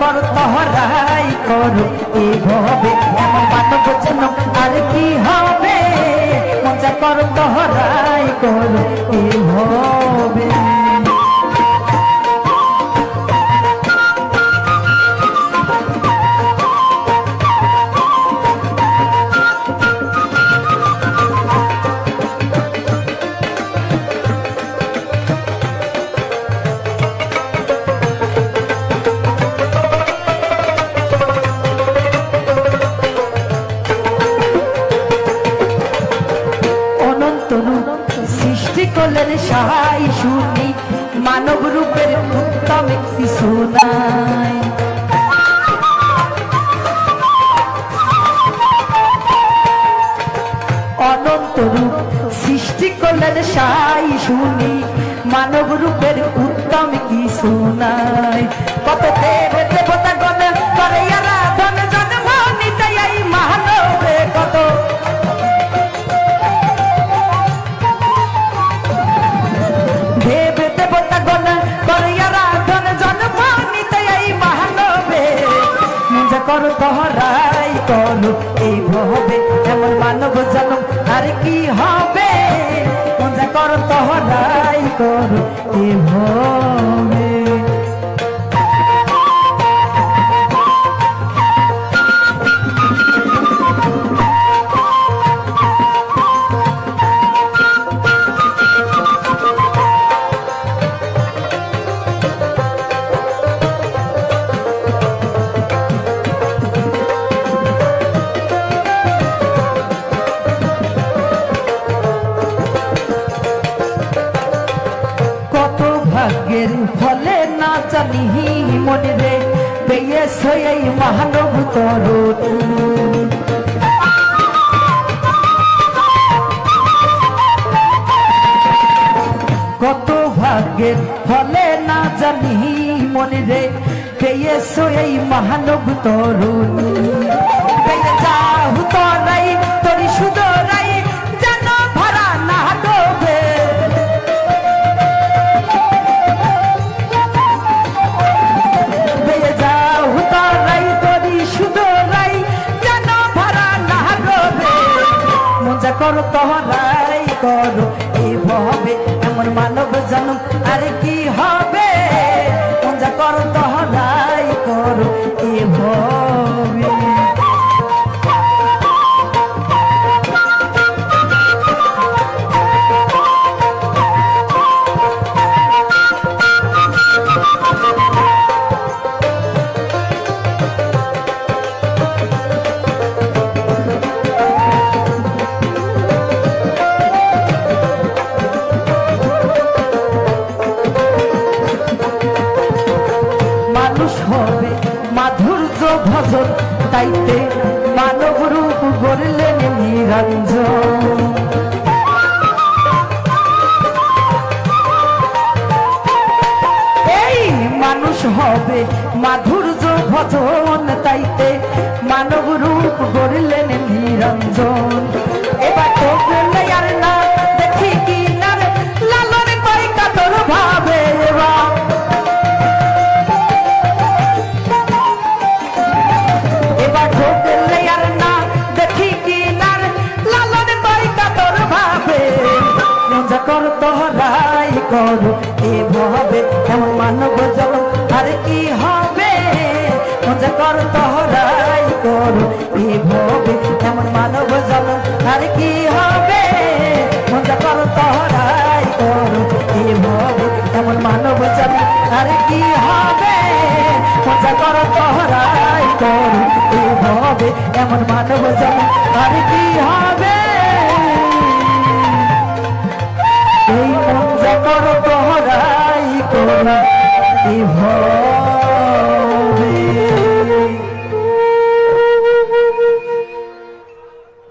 কর তহরাই করো এমন সৃষ্টি সহায় শুনি, মানব রূপের উত্তম কিছু নাই অনন্ত রূপ সৃষ্টি করলেন সাই শুনি, মানব রূপের উত্তম কিছু নাই আর কি হবে? মজা কর তহরাই কর কি ভবে ভাগ্যের ফলে না জানি মনে রে। পেয়ে সই মহানব তরুণ কত ভাগ্যের ফলে না জানি মনে রে। পেয়ে সই মহানব তরুণ করো তহরাই করো। এইভাবে এমন মানব জন্ম, আর কি হবে? মজা করো তহরাই করো। এই তাইতে মানব রূপ গড়লেন নিরঞ্জন এমন মানব আর কি হবে? এই মন যা করো তোহরাই করো কি ভাবে